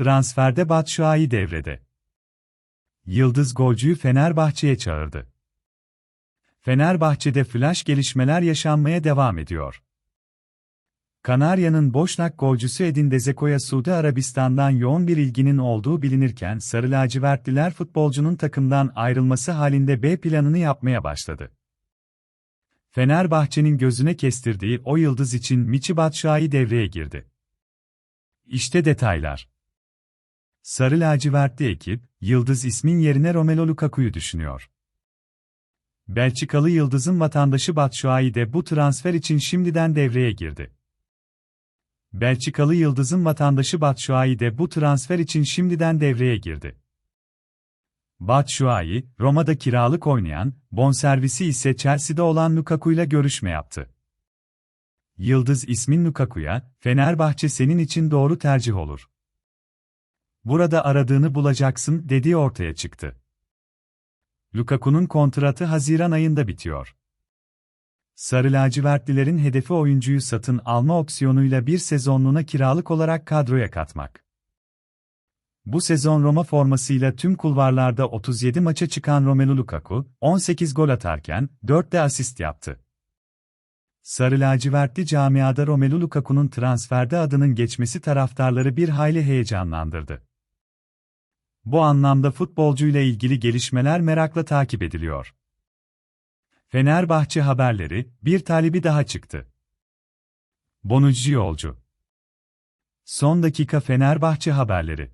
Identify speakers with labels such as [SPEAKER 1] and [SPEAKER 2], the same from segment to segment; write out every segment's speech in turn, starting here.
[SPEAKER 1] Transferde Batshuayi devrede. Yıldız golcüyü Fenerbahçe'ye çağırdı. Fenerbahçe'de flash gelişmeler yaşanmaya devam ediyor. Kanarya'nın Boşnak golcüsü Edin Dzeko'ya Suudi Arabistan'dan yoğun bir ilginin olduğu bilinirken Sarı lacivertliler futbolcunun takımdan ayrılması halinde B planını yapmaya başladı. Fenerbahçe'nin gözüne kestirdiği o yıldız için Michi Batshuayi devreye girdi. İşte detaylar. Sarı lacivertli ekip, Yıldız ismin yerine Romelu Lukaku'yu düşünüyor. Belçikalı Yıldız'ın vatandaşı Batshuayi de bu transfer için şimdiden devreye girdi. Belçikalı Yıldız'ın vatandaşı Batshuayi de bu transfer için şimdiden devreye girdi. Batshuayi, Roma'da kiralık oynayan, bonservisi ise Chelsea'de olan Lukaku'yla görüşme yaptı. Yıldız ismin Lukaku'ya, Fenerbahçe senin için doğru tercih olur. Burada aradığını bulacaksın dediği ortaya çıktı. Lukaku'nun kontratı Haziran ayında bitiyor. Sarı lacivertlilerin hedefi oyuncuyu satın alma opsiyonuyla bir sezonluğuna kiralık olarak kadroya katmak. Bu sezon Roma formasıyla tüm kulvarlarda 37 maça çıkan Romelu Lukaku, 18 gol atarken 4 de asist yaptı. Sarı lacivertli camiada Romelu Lukaku'nun transferde adının geçmesi taraftarları bir hayli heyecanlandırdı. Bu anlamda futbolcuyla ilgili gelişmeler merakla takip ediliyor. Fenerbahçe haberleri, bir talibi daha çıktı. Bonucci yolcu. Son dakika Fenerbahçe haberleri.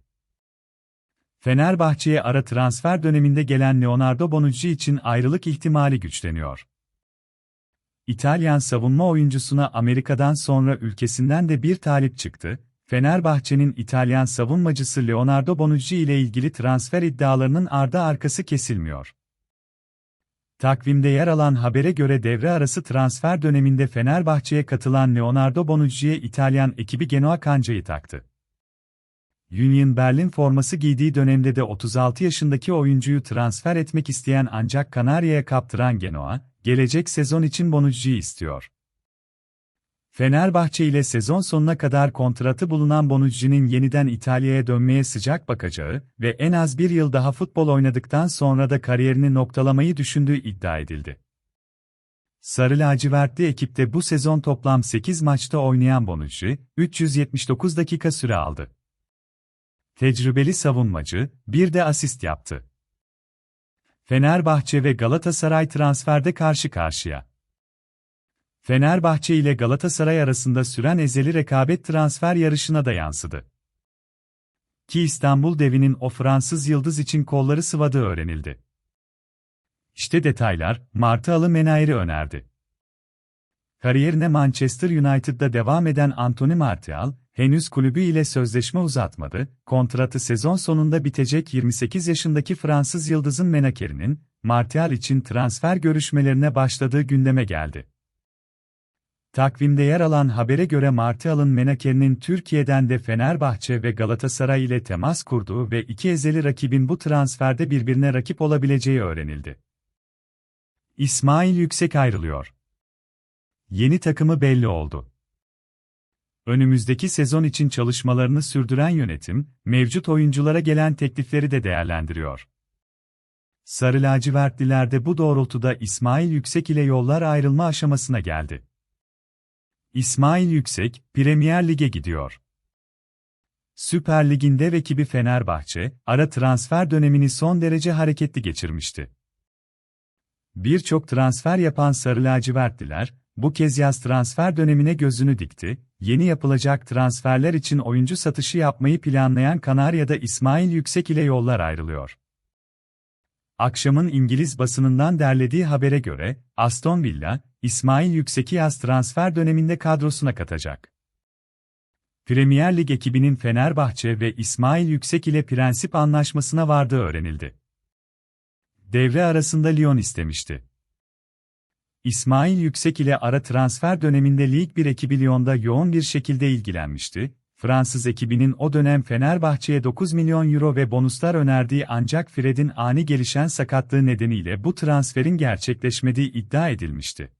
[SPEAKER 1] Fenerbahçe'ye ara transfer döneminde gelen Leonardo Bonucci için ayrılık ihtimali güçleniyor. İtalyan savunma oyuncusuna Amerika'dan sonra ülkesinden de bir talip çıktı. Fenerbahçe'nin İtalyan savunmacısı Leonardo Bonucci ile ilgili transfer iddialarının ardı arkası kesilmiyor. Takvimde yer alan habere göre devre arası transfer döneminde Fenerbahçe'ye katılan Leonardo Bonucci'ye İtalyan ekibi Genoa kancayı taktı. Union Berlin forması giydiği dönemde de 36 yaşındaki oyuncuyu transfer etmek isteyen ancak Kanarya'ya kaptıran Genoa, gelecek sezon için Bonucci'yi istiyor. Fenerbahçe ile sezon sonuna kadar kontratı bulunan Bonucci'nin yeniden İtalya'ya dönmeye sıcak bakacağı ve en az bir yıl daha futbol oynadıktan sonra da kariyerini noktalamayı düşündüğü iddia edildi. Sarı lacivertli ekipte bu sezon toplam 8 maçta oynayan Bonucci, 379 dakika süre aldı. Tecrübeli savunmacı, bir de asist yaptı. Fenerbahçe ve Galatasaray transferde karşı karşıya. Fenerbahçe ile Galatasaray arasında süren ezeli rekabet transfer yarışına da yansıdı. Ki İstanbul devinin o Fransız yıldız için kolları sıvadığı öğrenildi. İşte detaylar, Martı Alı Menayer'i önerdi. Kariyerine Manchester United'da devam eden Anthony Martial, henüz kulübü ile sözleşme uzatmadı, kontratı sezon sonunda bitecek 28 yaşındaki Fransız yıldızın menakerinin, Martial için transfer görüşmelerine başladığı gündeme geldi. Takvimde yer alan habere göre Martial'ın menakerinin Türkiye'den de Fenerbahçe ve Galatasaray ile temas kurduğu ve iki ezeli rakibin bu transferde birbirine rakip olabileceği öğrenildi. İsmail Yüksek ayrılıyor. Yeni takımı belli oldu. Önümüzdeki sezon için çalışmalarını sürdüren yönetim, mevcut oyunculara gelen teklifleri de değerlendiriyor. Sarı lacivertliler de bu doğrultuda İsmail Yüksek ile yollar ayrılma aşamasına geldi. İsmail Yüksek, Premier Lig'e gidiyor. Süper Lig'inde ekibi Fenerbahçe, ara transfer dönemini son derece hareketli geçirmişti. Birçok transfer yapan Sarı lacivertliler, bu kez yaz transfer dönemine gözünü dikti, yeni yapılacak transferler için oyuncu satışı yapmayı planlayan Kanarya'da İsmail Yüksek ile yollar ayrılıyor. Akşamın İngiliz basınından derlediği habere göre, Aston Villa, İsmail Yüksek'i yaz transfer döneminde kadrosuna katacak. Premier Lig ekibinin Fenerbahçe ve İsmail Yüksek ile prensip anlaşmasına vardığı öğrenildi. Devre arasında Lyon istemişti. İsmail Yüksek ile ara transfer döneminde Lig 1 ekibi Lyon'da yoğun bir şekilde ilgilenmişti, Fransız ekibinin o dönem Fenerbahçe'ye 9 milyon euro ve bonuslar önerdiği ancak Fred'in ani gelişen sakatlığı nedeniyle bu transferin gerçekleşmediği iddia edilmişti.